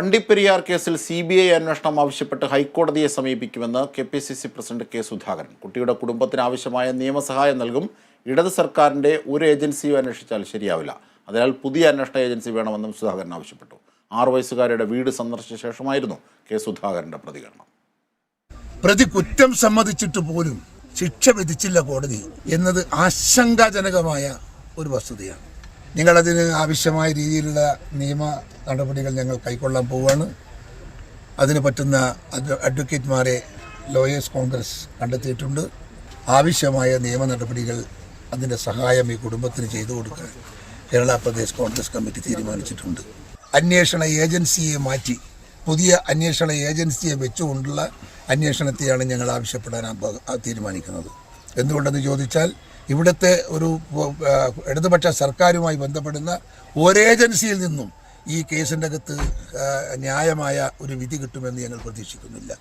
വണ്ടിപ്പെരിയാർ കേസിൽ C B I അന്വേഷണം ആവശ്യപ്പെട്ട് ഹൈക്കോടതിയെ സമീപിക്കുമെന്ന് K P C C president K Sudhakaran. കുട്ടിയുടെ കുടുംബത്തിന് ആവശ്യമായ നിയമസഹായം നൽകും. ഇടത് സർക്കാരിന്റെ ഒരു ഏജൻസിയും അന്വേഷിച്ചാൽ ശരിയാവില്ല. അതിനാൽ പുതിയ അന്വേഷണ ഏജൻസി വേണമെന്നും സുധാകരൻ ആവശ്യപ്പെട്ടു. ആറു വയസ്സുകാരുടെ വീട് സന്ദർശിച്ച ശേഷമായിരുന്നു കെ സുധാകരന്റെ പ്രതികരണം. പ്രതി കുറ്റം സമ്മതിച്ചിട്ട് പോലും ശിക്ഷ വിധിച്ചില്ല കോടതി എന്നത് ആശങ്കാജനകമായ ഒരു വസ്തുതയാണ്. ഞങ്ങളതിന് ആവശ്യമായ രീതിയിലുള്ള നിയമ നടപടികൾ ഞങ്ങൾ കൈക്കൊള്ളാൻ പോവുകയാണ്. അതിന് പറ്റുന്ന അഡ്വ- അഡ്വക്കേറ്റ്മാരെ ലോയേഴ്സ് കോൺഗ്രസ് കണ്ടെത്തിയിട്ടുണ്ട്. ആവശ്യമായ നിയമ നടപടികൾ അതിന്റെ സഹായം ഈ കുടുംബത്തിന് ചെയ്തു കൊടുക്കാൻ കേരള പ്രദേശ് കോൺഗ്രസ് കമ്മിറ്റി തീരുമാനിച്ചിട്ടുണ്ട്. അന്വേഷണ ഏജൻസിയെ മാറ്റി പുതിയ അന്വേഷണ ഏജൻസിയെ വെച്ചുകൊണ്ടുള്ള അന്വേഷണത്തെയാണ് ഞങ്ങൾ ആവശ്യപ്പെടാൻ തീരുമാനിക്കുന്നത്. എന്തുകൊണ്ടെന്ന് ചോദിച്ചാൽ ഇവിടുത്തെ ഒരു ഇടതുപക്ഷ സർക്കാരുമായി ബന്ധപ്പെടുന്ന ഒരേജൻസിയിൽ നിന്നും ഈ കേസിന്റെ അകത്ത് ന്യായമായ ഒരു വിധി കിട്ടുമെന്ന് ഞങ്ങൾ പ്രതീക്ഷിക്കുന്നില്ല.